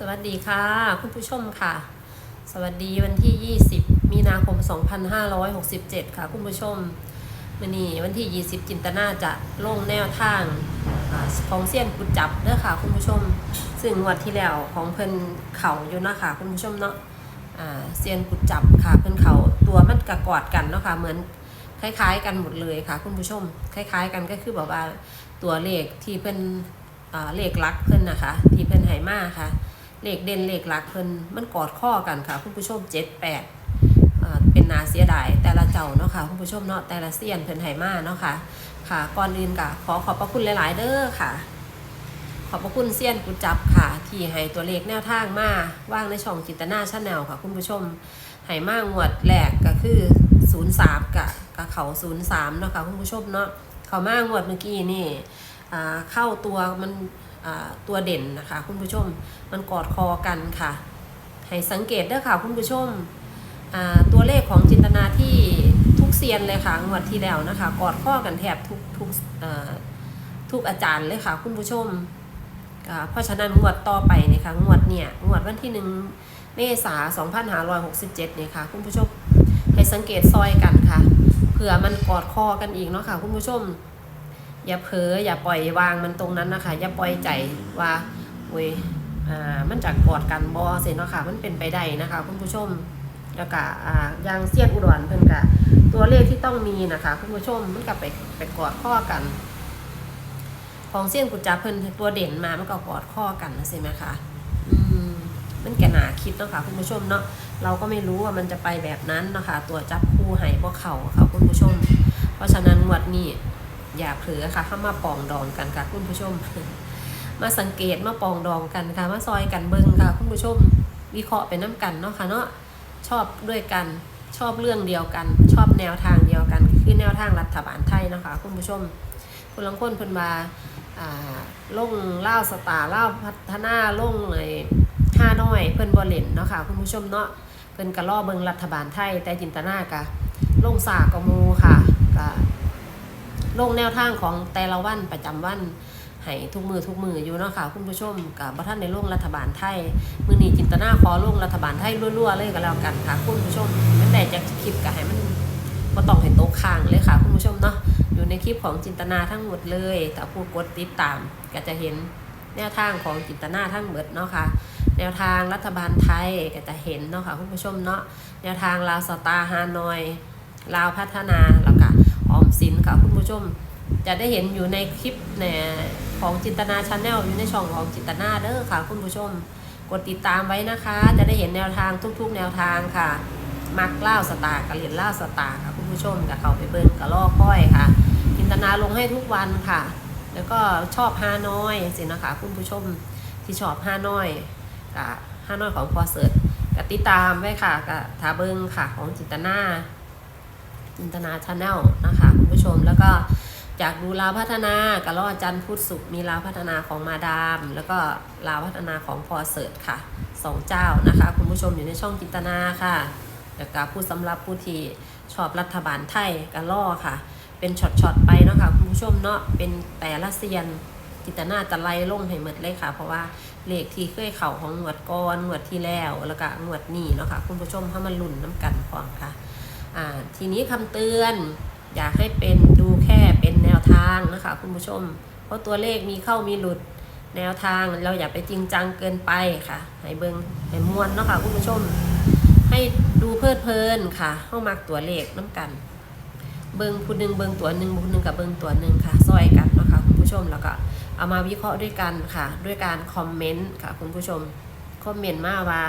สวัสดีค่ะ คุณผู้ชมค่ะ สวัสดีวันที่ 20 มีนาคม 2567 ค่ะ คุณผู้ชมวันนี้วันที่ 20 จินตนาจะลงแนวทางอของเซียนกุดจับเด้อค่ะ คุณผู้ชม ซึ่งงวดที่แล้วของเพิ่นเข่าอยู่นะค่ะคุณผู้ชมเนาะเซียนกุดจับค่ะ เพิ่นเขาตัวมันกระกอดกันเนาะค่ะเหมือนคล้าย ๆ กันหมดเลยค่ะ คุณผู้ชม คล้าย ๆ กันก็คือแบบว่าตัวเลขที่เพิ่นเลขลักเพิ่นนะคะ ที่เพิ่นไหมาค่ะ เลขเด่นเลขหลักเพิ่นมันกอดข้อกันค่ะคุณผู้ชมเจ็ดแปดเป็นนาเสียดายแต่ละเจ้าเนาะค่ะคุณผู้ชมเนาะแต่ละเซียนเพิ่นไหมาเนาะค่ะค่ะก่อนอื่นก็ขอขอบพระคุณหลาย ๆ เด้อค่ะ ขอบพระคุณเซียนกุจับค่ะ ที่ให้ตัวเลขแนวทางมาว่างในช่องจิตนาชาแนลค่ะ คุณผู้ชมให้มางวดแรกก็คือ03กับกับเขา03เนาะค่ะคุณผู้ชมเนาะเขามางวดเมื่อกี้นี่อ่าเข้าตัวมัน ตัวเด่นนะคะ คุณผู้ชมมันกอดคอกันค่ะ ให้สังเกตด้อค่ะ คุณผู้ชมตัวเลขของจินตนาที่ทุกเซียนเลยค่ะงวดที่แล้วนะคะ กอดข้อกันแทบทุกทุกทุกอาจารย์เลยค่ะ คุณผู้ชมเพราะฉะนั้นงวดต่อไปนี่ยค่ะงวดเนี่ยงวดวันที่หนึ่งเมษา2567เนี่ยค่ะ คุณผู้ชมให้สังเกตซอยกันค่ะเผื่อมันกอดคอกันอีกเนาะค่ะ คุณผู้ชม อย่าเผลออย่าปล่อยวางมันตรงนั้นนะคะ อย่าปล่อยใจว่าเว้ยอ่ามันจากกอดกันบอเสร็จเนาะค่ะ มันเป็นไปได้นะคะคุณผู้ชมแล้วก็อ่ายางเสียดอุดรเพิ่นกะตัวเลขที่ต้องมีนะคะคุณผู้ชมมันกับไปไปกอดข้อกัน ของเสี้ยนกุจจาเพิ่นตัวเด่นมามันก็กอดข้อกันนะใช่ไหมคะอืมมันแกหนาคิดเนาะค่ะคุณผู้ชมเนาะเราก็ไม่รู้ว่ามันจะไปแบบนั้นเนาะคะตัวจับคู่ให้พวกเขาค่ะคุณผู้ชม เพราะฉะนั้นงวดนี้ อย่าเผลอค่ะเข้ามาปองดองกันค่ะคุณผู้ชม มาสังเกตมาปองดองกันค่ะ มาซอยกันเบิงค่ะ คุณผู้ชม วิเคราะห์ไปน้ำกันเนาะค่ะเนาะชอบด้วยกันชอบเรื่องเดียวกัน ชอบแนวทางเดียวกันคือแนวทางรัฐบาลไทยนะคะ คุณผู้ชมคุณลังคนเพิ่นมาอ่าลงเล่าสตาร์เล่าพัฒนาล่งเลยห้าน้อยเพิ่นบ่เลนเนาะค่ะคุณผู้ชมเนาะเพิ่นกระล่อเบิงรัฐบาลไทยแต่จินตนากะล่งสากะมูค่ะกะ ลงแนวทางของแต่ละวันประจำวันให้ทุกมือทุกมืออยู่เนาะค่ะคุณผู้ชมกับบ่ท่านในลงรัฐบาลไทยมือนีจินตนาขอลงรัฐบาลไทยรั่วๆเลยก็แล้วกันค่ะคุณผู้ชมตั้งแต่จะคลิปก็ให้มันบ่ต้องให้โต๊ะข้างเลยค่ะคุณผู้ชมเนาะอยู่ในคลิปของจินตนาทั้งหมดเลยแต่ผู้กดติดตามก็จะเห็นแนวทางของจินตนาทั้งหมดเนาะค่ะแนวทางรัฐบาลไทยก็จะเห็นเนาะค่ะคุณผู้ชมเนาะแนวทางลาวสตาร์ฮานอยลาวพัฒนาแล้ว มสินค่ะคุณผู้ชม จะได้เห็นอยู่ในคลิปในของจินตนาชาแนลอยู่ในช่องของจินตนาเด้อค่ะคุณผู้ชม กดติดตามไว้นะคะ จะได้เห็นแนวทางทุกๆ แนวทางค่ะมักเล่าสตาร์กับเหรียญเล่าสตาร์ค่ะคุณผู้ชมกับเขาไปเบิ้งกับล่อค่อยค่ะ จินตนาลงให้ทุกวันค่ะ แล้วก็ชอบฮานอยสินะคะ คุณผู้ชมที่ชอบฮานอยกับฮานอยของพอเสิร์ตกับติดตามไว้ค่ะกับทาเบิงค่ะของจินตนา จินตนาชาแนลนะคะคุณผู้ชมแล้วก็จากดูลาวพัฒนากับล่อาจันทร์พุธศุกร์มีลาวพัฒนาของมาดาม แล้วก็ลาวพัฒนาของพอเสิร์ตค่ะสองเจ้านะคะ คุณผู้ชมอยู่ในช่องจินตนาค่ะแล้วก็ผู้สำหรับผู้ที่ชอบรัฐบาลไทยกับล่อค่ะ เป็นช็อตๆไปเนาะค่ะคุณผู้ชมเนาะเป็นแต่ละเซียนจินตนาจะไล่ลงให้หมดเลยค่ะ เพราะว่าเลขที่เคยเข่าของงวดก่อนงวดที่แล้วแล้วก็งวดนี้เนาะค่ะคุณผู้ชมให้มันลุ่นน้ำกันพร้อมค่ะ ทีนี้คำเตือน อยากให้เป็นดูแค่เป็นแนวทางนะคะคุณผู้ชม เพราะตัวเลขมีเข้ามีหลุดแนวทางเราอย่าไปจริงจังเกินไปค่ะให้เบิงให้มวนเนาะค่ะคุณผู้ชม ให้ดูเพลิดเพลินค่ะ เข้ามักตัวเลขน้ำกัน เบิงผู้หนึ่งเบิงตัวหนึ่งผู้หนึ่งกับเบิงตัวหนึ่งค่ะซอยกันเนาะคะคุณผู้ชมแล้วก็เอามาวิเคราะห์ด้วยกันค่ะ ด้วยการคอมเมนต์ค่ะคุณผู้ชมคอมเมนต์มาว่า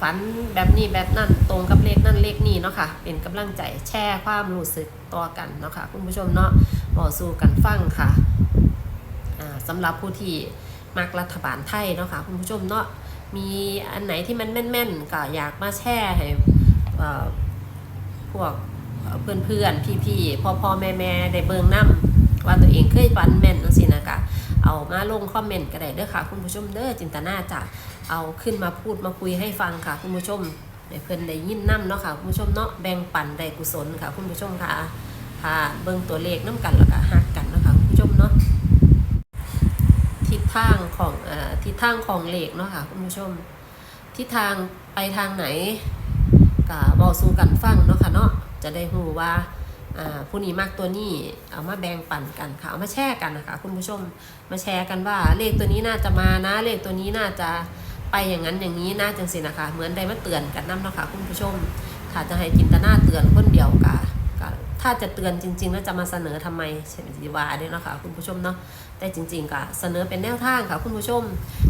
ฝันแบบนี้แบบนั่นตรงกับเลขนั่นเลขนี้เนาะค่ะเป็นกำลังใจแชร์ความรู้สึกต่อกันเนาะค่ะคุณผู้ชมเนาะบอกสู่กันฟังค่ะอ่าสำหรับผู้ที่มักรัฐบาลไทยเนาะค่ะคุณผู้ชมเนาะมีอันไหนที่มันแม่นๆก็อยากมาแชร์ให้พวกเพื่อนๆพี่ๆพ่อๆแม่ๆได้เบิ่งนํว่าตัวเองเคยฝันแม่นจังซี่นะคะเอามาลงคอมเมนต์ก็ได้เด้อค่ะ คุณผู้ชมเด้อจินตนาจ้ะ เอาขึ้นมาพูดมาคุยให้ฟังค่ะคุณผู้ชมให้เพิ่อนได้ยินน้ำเนาะค่ะคุณผู้ชมเนาะแบ่งปันได้กุศลค่ะคุณผู้ชมค่ะค่ะเบิ่งตัวเลขน้ำกันแล้วก็ฮักกันนะคะคุณผู้ชมเนาะทิศทางของเออทิศทางของเล็กเนาะค่ะคุณผู้ชมทิศทางไปทางไหนก็บอกสู่กันฟังเนาะค่ะเนาะจะได้รู้ว่าอ่าผู้นี้มากตัวนี้เอามาแบ่งปันกันค่ะเอามาแชร์กันนะคะคุณผู้ชมมาแชร์กันว่าเลขตัวนี้น่าจะมานะ เลขตัวนี้น่าจะ ไปอย่างนั้นอย่างนี้นะจังสินะคะ เหมือนได้มาเตือนกันนํเนาะค่ะคุณผู้ชม ถ้าจะให้จินตนาเตือนคนเดียวกะกะถ้าจะเตือนจริงๆแล้วจะมาเสนอทำไมเช่นสิวาเด้เนะคะคุณผู้ชมเนาะแต่จริงๆก็เสนอเป็นแนวทางค่ะคุณผู้ชม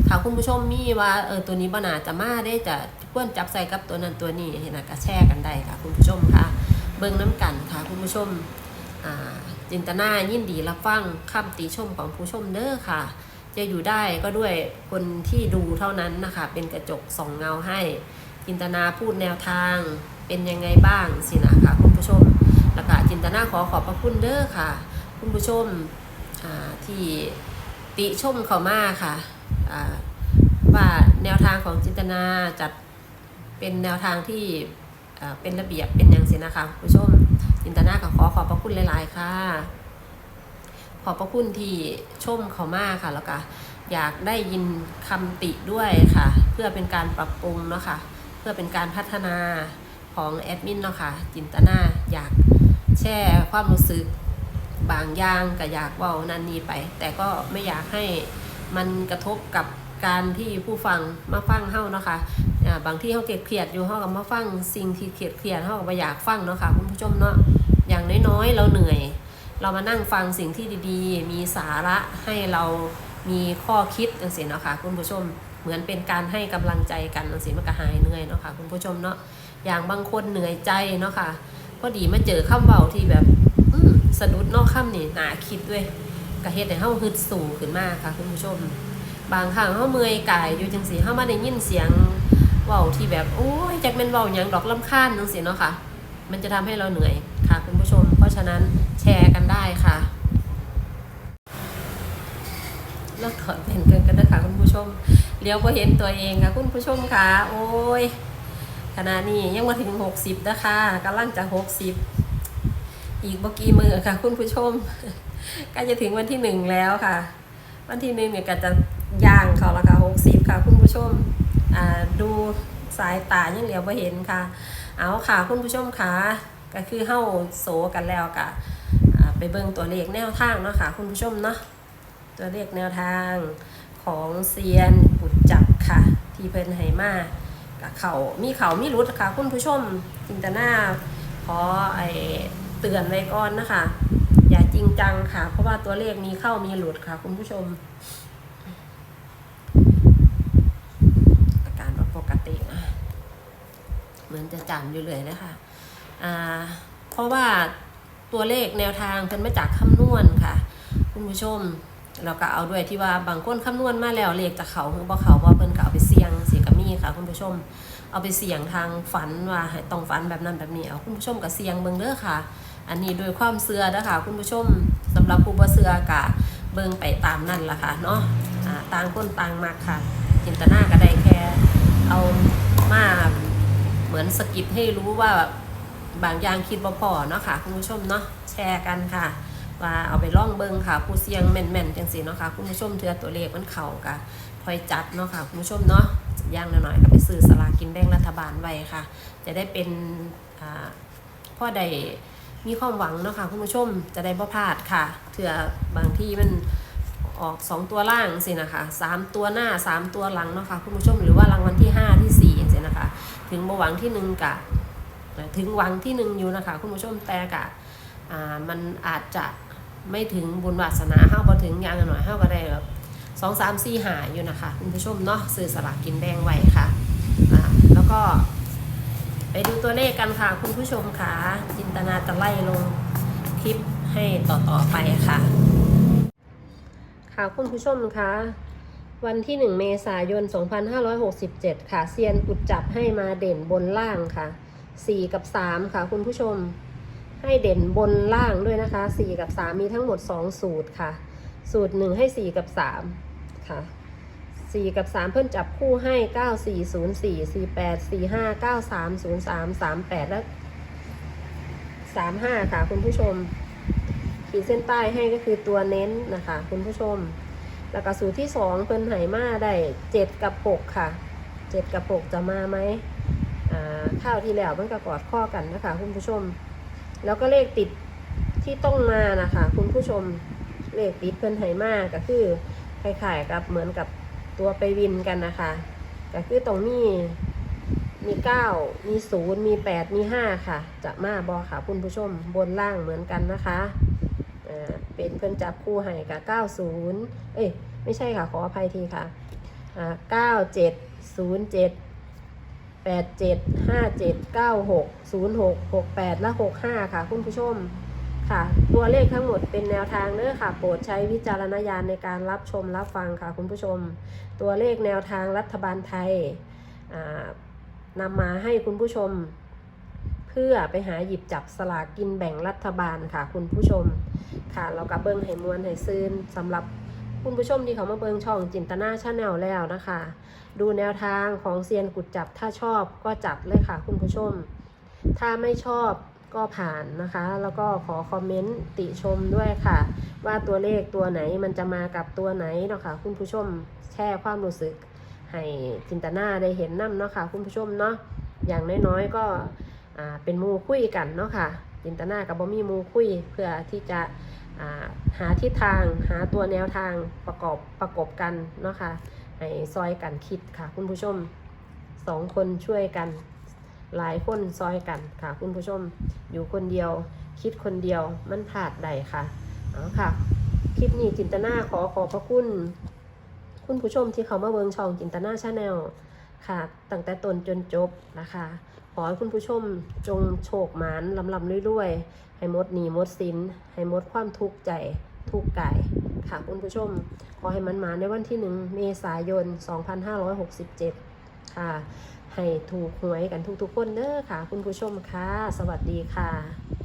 ถ้าคุณผู้ชมมีว่าเออตัวนี้บ่นาจะมาได้จะควรจับใส่กับตัวนั้นตัวนี้เห็นนะก็แชร์กันได้ค่ะ คุณผู้ชมค่ะ เบิ่งน้ำกันค่ะคุณผู้ชมจินตนายินดีรับฟังคำติชมของผู้ชมเด้อค่ะ จะอยู่ได้ก็ด้วยคนที่ดูเท่านั้นนะคะ เป็นกระจกส่องเงาให้ จินตนาพูดแนวทางเป็นยังไงบ้างสินะคะคุณผู้ชมแล้วก็จินตนาขอขอบพระคุณเด้อค่ะ คุณผู้ชมที่ติชมเขามาค่ะว่าแนวทางของจินตนาจัดเป็นแนวทางที่เป็นระเบียบเป็นอย่างสินะคะคุณผู้ชมจินตนาขอขอบพระคุณหลาย ๆ ค่ะ ขอบพระคุณที่ชมเขามากค่ะแล้วก็อยากได้ยินคำติด้วยค่ะ เพื่อเป็นการปรับปรุงเนาะค่ะ เพื่อเป็นการพัฒนาของแอดมินเนาะค่ะจินตนาอยากแชร์ความรู้สึกบางอย่างก็อยากเว่านันนี้ไป แต่ก็ไม่อยากให้มันกระทบกับการที่ผู้ฟังมาฟังเฮ้าเนาะค่ะอ่าบางที่เฮาเกลียดเครียดอยู่เฮาก็มาฟังสิ่งที่เครียดเครียดเฮาก็บ่อยากฟังเนาะค่ะคุณผู้ชมเนาะอย่างน้อยๆ เราเหนื่อย เรามานั่งฟังสิ่งที่ดีๆ มีสาระให้เรามีข้อคิดจังซี่เนาะค่ะคุณผู้ชมเหมือนเป็นการให้กำลังใจกันจังซี่มันก็หายเหนื่อยเนาะค่ะคุณผู้ชมเนาะอย่างบางคนเหนื่อยใจเนาะค่ะพอดีมาเจอคำเบาที่แบบอืสะดุดนอกคำนี่หนาคิดด้วยกระเฮ็ดให้เฮาฮึดสู่ขึ้นมากค่ะคุณผู้ชม บางครั้งเฮาเมื่อยกายอยู่จังซี่เฮามาได้ยินเสียงเว้าที่แบบโอ้ยจักแม่นเว้าหยังดอกลำคาญจังซี่เนาะค่ะ มันจะทำให้เราเหนื่อยค่ะคุณผู้ชม เพราะฉะนั้น แชร์กันได้ค่ะเลิกถอดเป็นเกินกันนะคะคุณผู้ชมเลี้ยวพอเห็นตัวเองค่ะ คุณผู้ชมค่ะ โอ้ยขณะนี้ยังมาถึง60นะคะกำลังจะ60อีกบ่กี่มือค่ะ คุณผู้ชมกล้จะถึงวันที่หนึ่งแล้วค่ะ วันที่หนึ่งเนี่ยก็จะย่างเขาละค่ะ60ค่ะ คุณผู้ชมดูสายตายังเหลียวบ่เห็นค่ะ เอาค่ะ คุณผู้ชมค่ะก็คือเฮ้าโซกันแล้วกะอ่า ไปเบิ่งตัวเลขแนวทางเนาะค่ะคุณผู้ชมเนาะตัวเลขแนวทางของเซียนปุดจับค่ะ ที่เพิ่นให้มากับเขามีเขามีรุดค่ะ คุณผู้ชมจินตนาขอไอเตือนไว้ก่อนนะคะ อย่าจริงจังค่ะ เพราะว่าตัวเลขมีเข้ามีหลุดค่ะ คุณผู้ชม อาการปกตินะเหมือนจะจำอยู่เลยนะคะอ่าเพราะว่า ตัวเลขแนวทางเป็นมาจากคำนวณค่ะ คุณผู้ชมเราก็เอาด้วยที่ว่าบางคนคำนวณมาแล้วเลขจากเขาหรือบ่เขาว่าเพิ่นก็เอาไปเสี่ยงเสียกับมีค่ะ คุณผู้ชม เอาไปเสี่ยงทางฝันว่าให้ต้องฝันแบบนั้นแบบนี้เอาคุณผู้ชมก็เสี่ยงเบิ่งเด้อค่ะ อันนี้โดยความเชื่อนะคะคุณผู้ชมสำหรับผู้บ่เชื่อกะเบิ่งไปตามนั่นล่ะค่ะเนาะต่างคนต่างมักค่ะ จินตนาก็ได้แค่เอามาเหมือนสกิดให้รู้ว่า บางอย่างคิดบ่พอเนาะค่ะคุณผู้ชมเนาะแชร์กันค่ะ ว่าเอาไปล่องเบิงค่ะ ผู้เสียงแม่นๆจังสีเนาะค่ะคุณผู้ชมเทือตัวเลขมันเข่ากะคอยจัดเนาะค่ะคุณผู้ชมเนาะย่างหน่อยๆก็ไปซื้อสลากินแบ่งรัฐบาลไว้ค่ะ จะได้เป็นพ่อใดมีความหวังเนาะค่ะคุณผู้ชมจะได้บ่พลาดค่ะเถื่อบางที่มันออกสองตัวล่างสินะคะสามตัวหน้าสามตัวหลังเนาะค่ะคุณผู้ชมหรือว่ารางวัลที่ห้าที่สี่สินะคะ ถึงบ่หวังที่หนึ่งกะ ถึงหวังที่หนึ่งอยู่นะคะคุณผู้ชมแต่กะมันอาจจะไม่ถึงบุญวาสนาเฮาบ่ถึงยางหน่อยเฮาก็ได้แบบสองสามสี่หาอยู่นะคะคุณผู้ชมเนาะซื้อสลากกินแบ่งไว้ค่ะแล้วก็ ไปดูตัวเลขกันค่ะ คุณผู้ชมค่ะจินตนาจะไล่ลงคลิปให้ต่อๆไปค่ะ ค่ะคุณผู้ชมคะวันที่ 1 เมษายน 2567 ค่ะ เซียนกุดจับให้มาเด่นบนล่างค่ะ 4กับ3ค่ะคุณผู้ชม ให้เด่นบนล่างด้วยนะคะ4กับ3มีทั้งหมด2สูตรค่ะ สูตร1ให้4กับ3ค่ะ4กับ3เพิ่นจับคู่ให้9404 48 45 93 03 38แปดสี่ห้าเก้าสามศูนย์สามสามแปดและ35ค่ะคุณผู้ชม ขีดเส้นใต้ให้ก็คือตัวเน้นนะคะ คุณผู้ชม แล้วก็สูตรที่สองเพิ่นไหมาได้เจ็ดกับหกค่ะเจ็ดกับหกจะมาไหม ข้าวที่แล้วมันก็กอดข้อกันนะคะ คุณผู้ชม แล้วก็เลขติดที่ต้องมานะคะ คุณผู้ชมเลขติดเพิ่นไหมากก็คือคล้ายๆกับเหมือนกับตัวไปวินกันนะคะก็คือตรงมีมีเก้ามีศูนย์มีแปดมีห้าค่ะ จะมาบอค่ะ คุณผู้ชมบนล่างเหมือนกันนะคะเป็นเพื่อนจับคู่ให้กับ90เอ้ยไม่ใช่ค่ะขออภัยทีค่ะอ่า 97 07 87 57 96 06 68แปดและ65ค่ะ คุณผู้ชมค่ะ ตัวเลขทั้งหมดเป็นแนวทางเด้อค่ะ โปรดใช้วิจารณญาณในการรับชมรับฟังค่ะคุณผู้ชม ตัวเลขแนวทางรัฐบาลไทยนำมาให้คุณผู้ชม เพื่อไปหาหยิบจับสลากกินแบ่งรัฐบาลค่ะคุณผู้ชม ค่ะ เรากับเบิงให้มวลให้ซื่นสำหรับ คุณผู้ชมที่เขามาเบิงช่องจินตนาชาแนลแล้วนะคะ ดูแนวทางของเซียนกุดจับถ้าชอบก็จัดเลยค่ะ คุณผู้ชม ถ้าไม่ชอบก็ผ่านนะคะ แล้วก็ขอคอมเมนต์ติชมด้วยค่ะ ว่าตัวเลขตัวไหนมันจะมากับตัวไหนเนาะค่ะคุณผู้ชมแชร์ความรู้สึก ให้จินตนาได้เห็นน้ำเนาะค่ะคุณผู้ชมเนาะอย่างน้อยๆก็เป็นมูคุยกันเนาะค่ะจินตนากับบ่มีหมูคุยเพื่อที่จะ หาทิศทางหาตัวแนวทางประกอบประกอบกันเนาะค่ะให้ซอยกันคิดค่ะ คุณผู้ชมสองคนช่วยกัน หลายคนซอยกันค่ะ คุณผู้ชมอยู่คนเดียว คิดคนเดียวมันผาดใดค่ะเอาค่ะ คลิปนี้จินตนาขอขอบพระคุณ คุณผู้ชมที่เขามาเบิงช่องจินตนาชาแนลค่ะ ตั้งแต่ต้นจนจบนะคะ อให้คุณผู้ชมจงโชคหมานลำลำรวยๆ ให้หมดหนีหมดสิน ให้หมดความทุกข์ใจทุกข์กายค่ะคุณผู้ชม ขอให้มันมาในวันที่หนึ่งเมษายน 2567 ค่ะ ให้ถูกหวยกันทุกๆคนเด้อค่ะ คุณผู้ชมค่ะ สวัสดีค่ะ